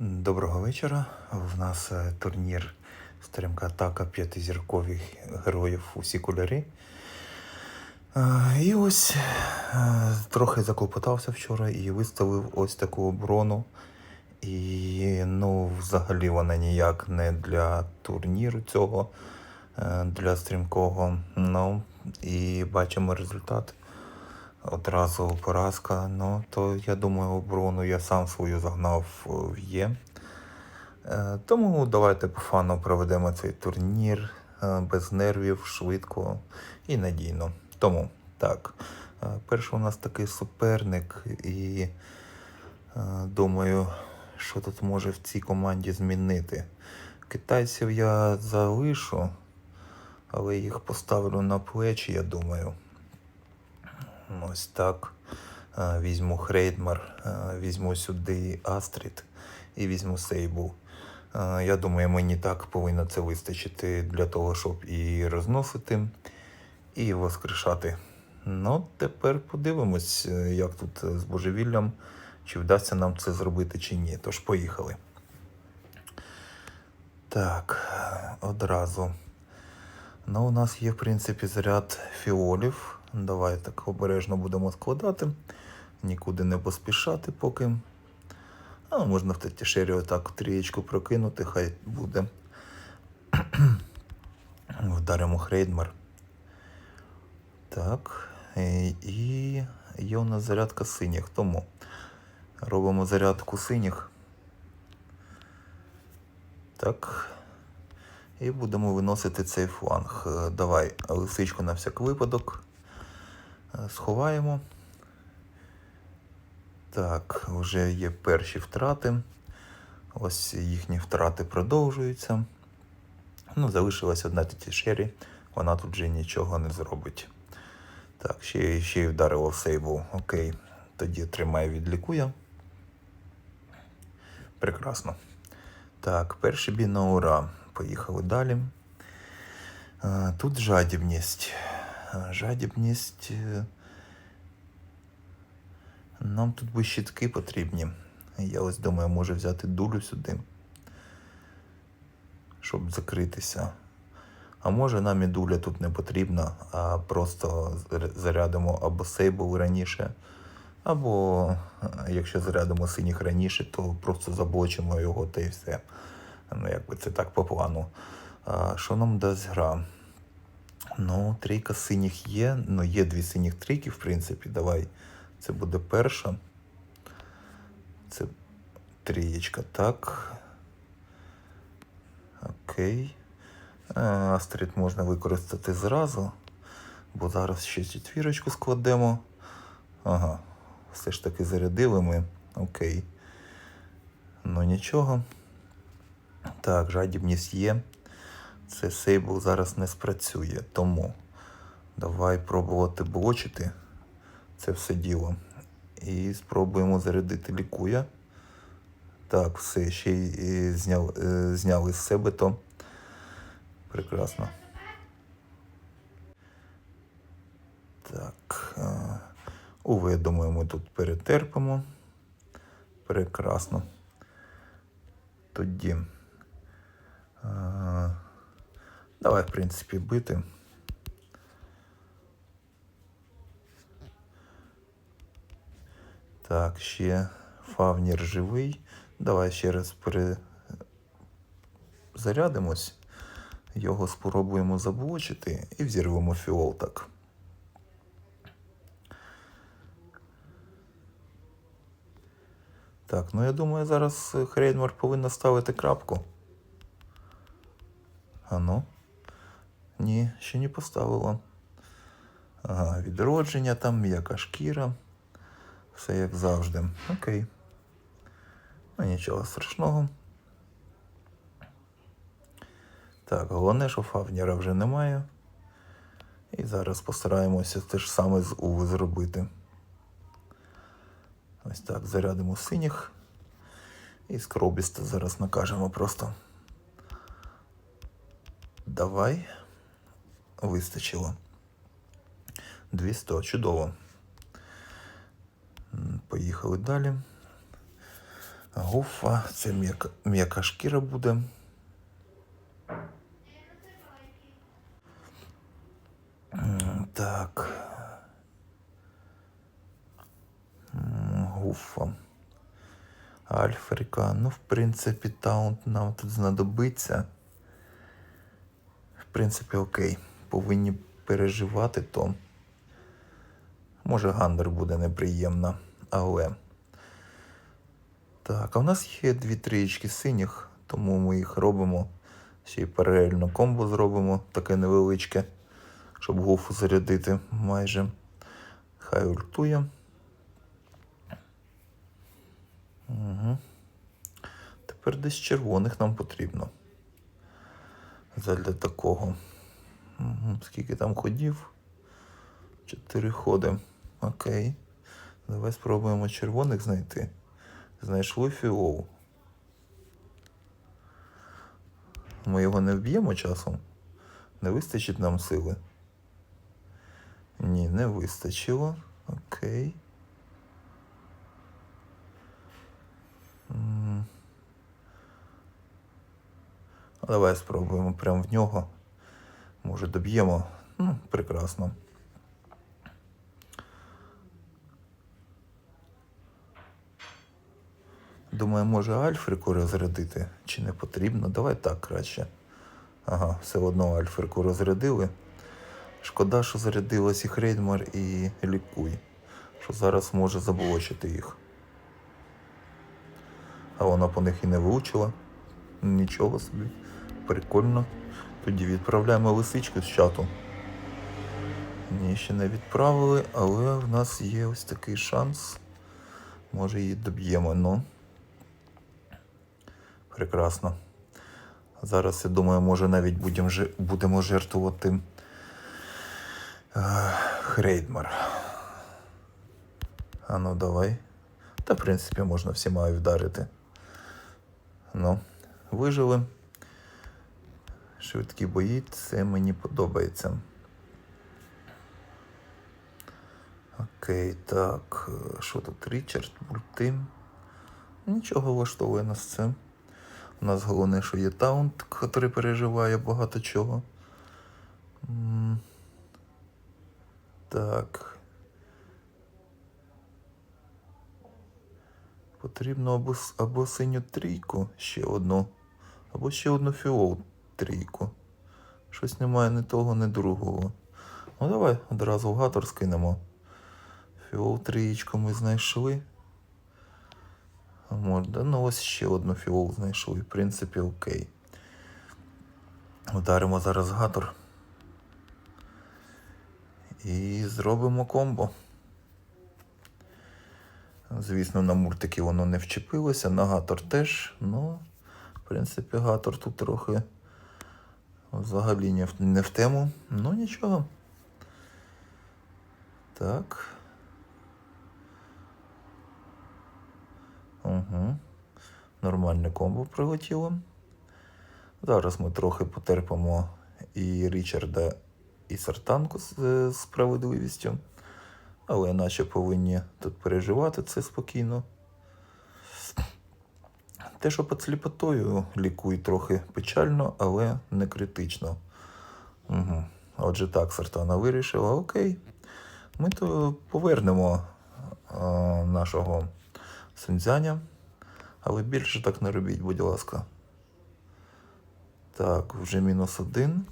Доброго вечора. В нас е, турнір Стрімка атака п'ятизіркових героїв усі кольори. Е, І ось е, трохи заклопотався вчора і виставив ось таку оборону. І ну, взагалі вона ніяк не для турніру цього, для стрімкого. Ну, і бачимо результат. Одразу поразка. Ну, то я думаю, оборону я сам свою загнав в Є. Е, Тому давайте по фану проведемо цей турнір е, без нервів, швидко і надійно. Тому так, е, перший у нас такий суперник, і думаю, що тут може в цій команді змінити. Китайців я залишу, але їх поставлю на плечі, я думаю. Ось так. Е, Візьму Хрейдмар, е, візьму сюди Астрід і візьму Сейбу. Е, Я думаю, мені так повинно це вистачити для того, щоб і розносити, і воскрешати. Ну, тепер подивимось, як тут з божевіллям, чи вдасться нам це зробити, чи ні. Тож поїхали. Так, одразу. Ну, у нас є, в принципі, заряд фіолів. Давай так обережно будемо складати. Нікуди не поспішати поки. А можна в Тетішері отак трієчку прокинути, хай буде. Вдаримо Хрейдмар. Так. І є у нас зарядка синіх. Тому робимо зарядку синіх. Так. І будемо виносити цей фланг. Давай лисичку на всяк випадок. Сховаємо. Так, вже є перші втрати. Ось їхні втрати продовжуються. Ну, залишилась одна тітішері, вона тут вже нічого не зробить. Так, ще, ще й вдарило в сейву. Окей. Тоді тримай відлікує. Прекрасно. Так, перший бій на ура. Поїхали далі. Е, Тут жадібність. Жадібність. е, Нам тут би щитки потрібні. Я ось думаю, може взяти дулю сюди, щоб закритися. А може нам і дуля тут не потрібна, а просто зарядимо або сейбл раніше, або е, якщо зарядимо синіх раніше, то просто заблочимо його та і все. Ну, якби це так по плану. А, що нам дасть гра? Ну, трійка синіх є. Ну, є дві синіх трійки, в принципі. Давай. Це буде перша. Це трієчка, так. Окей. Астрид можна використати зразу, бо зараз ще четвірочку складемо. Ага, все ж таки зарядили ми. Окей. Ну нічого. Так, жадібність є. Це сейбл зараз не спрацює. Тому давай пробувати блочити це все діло. І спробуємо зарядити лікуя. Так, все, ще й е, зняв, е, зняли з себе то. Прекрасно. Так. е, Уве, ми тут перетерпимо. Прекрасно. Тоді. Давай, в принципі, бити. Так, ще фавнір живий. Давай ще раз перезарядимось. Його спробуємо заблочити і взірвемо фіол так. Так, ну я думаю, зараз Хрейдмар повинна ставити крапку. А ну? Ні, ще не поставила. Ага, відродження там, м'яка шкіра. Все як завжди. Окей. Ну нічого страшного. Так, головне, що Фавніра вже немає. І зараз постараємося те ж саме з Уви зробити. Ось так, зарядимо синіх. І скробіста зараз накажемо просто. Давай. Вистачило. 200, чудово. Поїхали далі. Гуфа, це м'яка, шкіра буде. Так. Гуфа. Альфрика. Ну, в принципі, таунт нам тут знадобиться. В принципі, окей. Повинні переживати то. Може, гандер буде неприємна, але. Так, а в нас є дві трієчки синіх, тому ми їх робимо. Ще й паралельно комбо зробимо, таке невеличке, щоб гофу зарядити майже. Хай ультує. Угу. Тепер десь червоних нам потрібно. Задля такого. Скільки там ходів? Чотири ходи. Окей. Давай спробуємо червоних знайти. Знайшли фіол. Ми його не вб'ємо часом. Не вистачить нам сили. Ні, не вистачило. Окей. Давай спробуємо прямо в нього. Може доб'ємо. Ну, прекрасно. Думаю, може Альфрику розрядити, чи не потрібно. Давай так краще. Ага, все одно Альфрику розрядили. Шкода, що зарядилась і Хрейдмар, і Лікуй, що зараз може заблочити їх. А вона по них і не вивчила. Нічого собі. Прикольно. Тоді відправляємо лисичку з чату. Ні, ще не відправили, але в нас є ось такий шанс. Може її доб'ємо, ну. Прекрасно. Зараз, я думаю, може навіть будемо, жи- будемо жертвувати е, Хрейдмар. А ну давай. Та, в принципі, можна всіма і вдарити. Ну, вижили. Швидкі бої, це мені подобається. Окей, так. Що тут? Річард, Бультим. Нічого влаштовує нас це. У нас головне, що є таунт, який переживає багато чого. Так. Потрібно або, або синю трійку, ще одну, або ще одну фіол трійку. Щось немає ні того, ні другого. Ну давай одразу в гатор скинемо. Фіол трієчку ми знайшли. А може, да, ну ось ще одну фіол знайшли. В принципі, окей. Ударимо зараз гатор. І зробимо комбо. Звісно, на мультики воно не вчепилося, на гатор теж. Ну, в принципі, гатор тут трохи взагалі не в, не в тему. Ну нічого. Так. Угу. Нормальне комбо прилетіло. Зараз ми трохи потерпимо і Річарда, і Сартанку з е, справедливістю. Але наче повинні тут переживати це спокійно. Те, що під сліпотою лікує трохи печально, але не критично. Угу. Отже, так, Сартана вирішила, окей. Ми то повернемо а, нашого Сунцзяня, але більше так не робіть, будь ласка. Так, вже мінус один.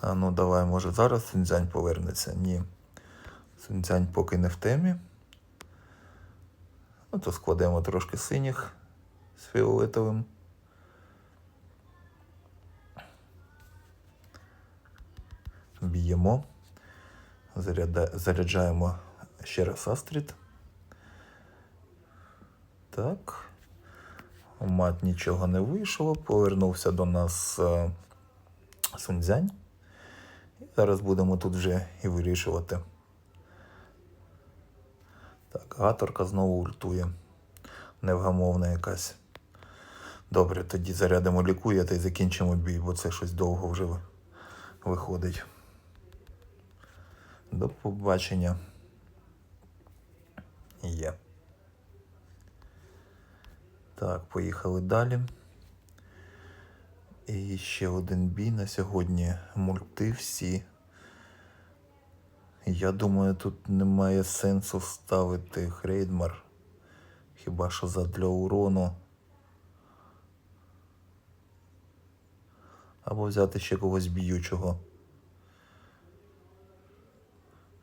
А ну давай, може зараз Сунцзянь повернеться? Ні. Сунцзянь поки не в темі. Ну, то складемо трошки синіх з фіолетовим. Б'ємо. Заряджаємо ще раз Астрід. Так. Мат нічого не вийшло. Повернувся до нас е, Сунцзянь. І зараз будемо тут вже і вирішувати. Так, гаторка знову ультує. Невгамовна якась. Добре, тоді зарядимо лікує та й закінчимо бій, бо це щось довго вже виходить. До побачення. Є. Так, поїхали далі. І ще один бій на сьогодні. Мульти всі. Я думаю, тут немає сенсу ставити Хрейдмар. Хіба що задля урону. Або взяти ще когось б'ючого.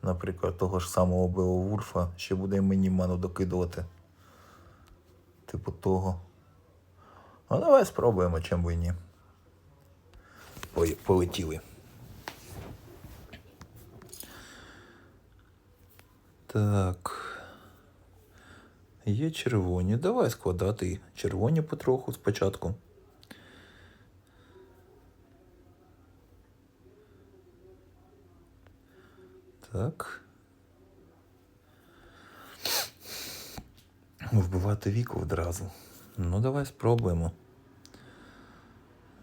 Наприклад, того ж самого Беовульфа ще буде мені ману докидувати. Типу того. Ну, давай спробуємо, чим би ні. Полетіли. Так. Є червоні. Давай складати червоні потроху спочатку. Так. Вбивати віку одразу. Ну, давай спробуємо.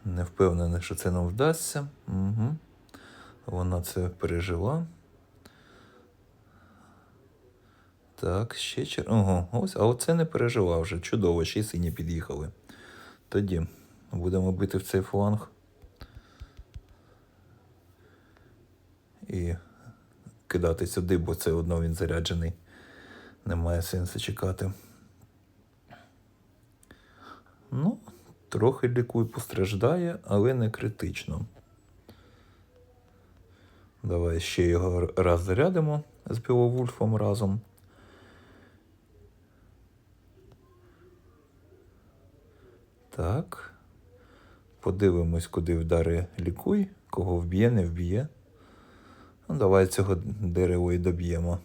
Не впевнений, що це нам вдасться. Угу. Вона це пережила. Так, ще чер... Ого, ось, а оце не пережила вже. Чудово, ще й сині під'їхали. Тоді будемо бити в цей фланг. І кидати сюди, бо це одно він заряджений. Немає сенсу чекати. Ну, трохи лікуй постраждає, але не критично. Давай ще його раз зарядимо з Біловульфом разом. Так. Подивимось, куди вдари лікуй, кого вб'є, не вб'є. Ну, давай цього дерева і доб'ємо.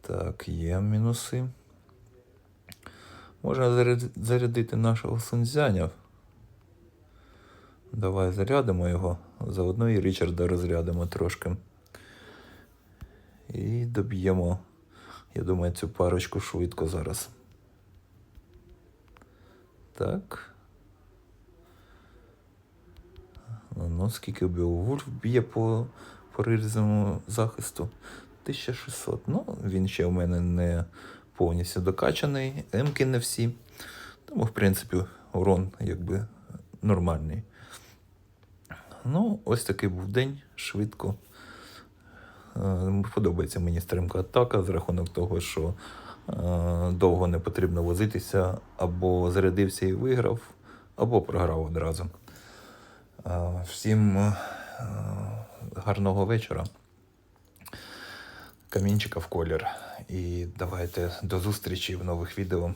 Так, є мінуси. Можна зарядити нашого сунцзяня. Давай зарядимо його. Заодно і Річарда розрядимо трошки. І доб'ємо, я думаю, цю парочку швидко зараз. Так. Ну, скільки Беовульф б'є по, рельсовому захисту? 1600. Ну, він ще у мене не повністю докачаний. Емки не всі. Тому, в принципі, урон якби нормальний. Ну, ось такий був день, швидко. Е, Подобається мені стримка атака з рахунок того, що е, довго не потрібно возитися, або зарядився і виграв, або програв одразу. Е, Всім е, гарного вечора. Камінчика в колір. І давайте до зустрічі в нових відео.